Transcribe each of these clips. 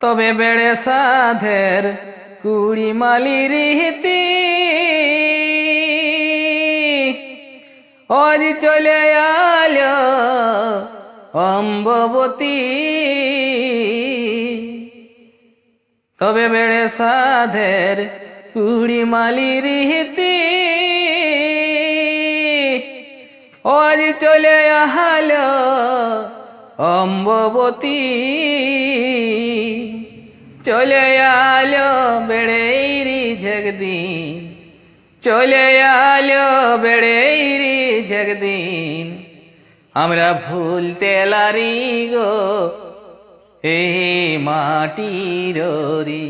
তবে বেড়ে সাধের কুড়ি মালি রীতি। আজ চলে আল অম্ববতী। তবে বেড়ে সাধের কুড়ি মালি রীতি। আজ চলে আহাল অম্ববতী। চলে আলো বেড়েইরি ঝগদিন চলে আলো বেড়েইরি ঝগদিন আমরা ভুলতে লারি গো এই রি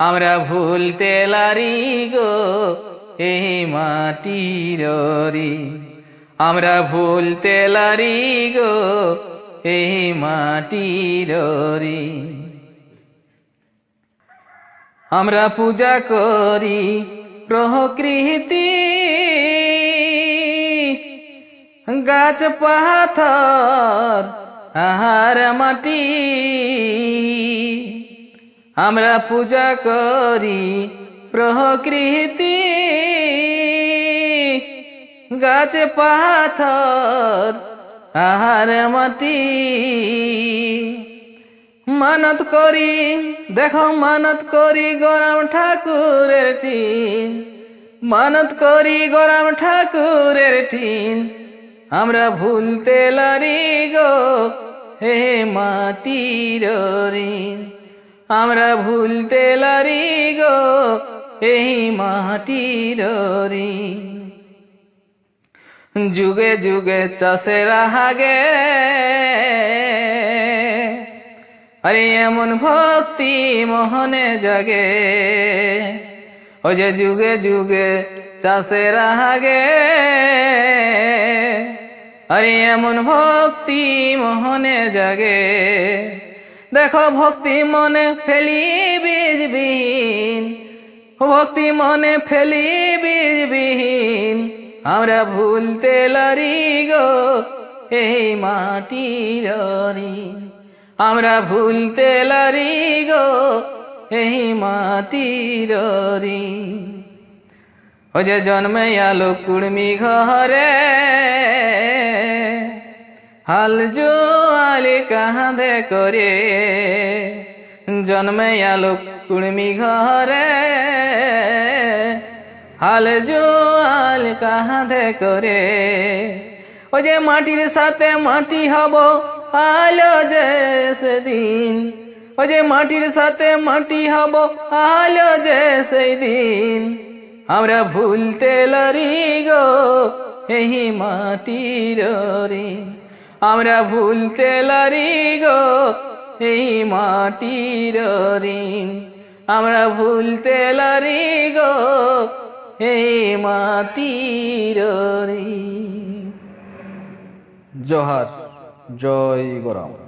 আমরা ভুলতে লারি গো এই রি আমরা ভুলতে লারি গো এই মাটির রি আমরা পূজা করি প্রকৃতি। গাছ, পাথর, আহার, মাটি। আমরা পূজা করি প্রকৃতি। গাছ, পাথর আহার মাটি। মানত করি, দেখো মানত করি গরম ঠাকুরের টিন। মানত করি গরম ঠাকুরের টিন। আমরা ভুলতে লারি গো, হে মাটির ঋণ। আমরা ভুলতে লারি গো, এই মাটির ঋণ। যুগে যুগে চাষের হাগে আরে এমন ভক্তি মোহনে জাগে, ও যে যুগে যুগে চাষের হাগে আরে এমন ভক্তি মোহনে জাগে, দেখো ভক্তি মনে ফেলি বীজবিহীন ভক্তি মনে ফেলি বীজবিহীন আমরা ভুলতে লারি গো, এই মাটির আমরা ভুলতে লারি গো, এই মাটির ও যে জন্মে আলো কুড়মি ঘরে, হাল জোয়ালি কাঁধে করে। জন্মে আলো কুড়মি ঘরে হাল জোয়াল কাঁধে করে। ও যে মাটির সাথে মাটি হব আলো যে সেদিন। ও যে মাটির সাথে মাটি হব আলো যে সেই দিন আমরা ভুলতে লারি গো এই মাটির ঋণ। আমরা ভুলতে লারি গো এই মাটির ঋণ। আমরা ভুলতে লারি গো এই মাতির জোহার জয় গরাম।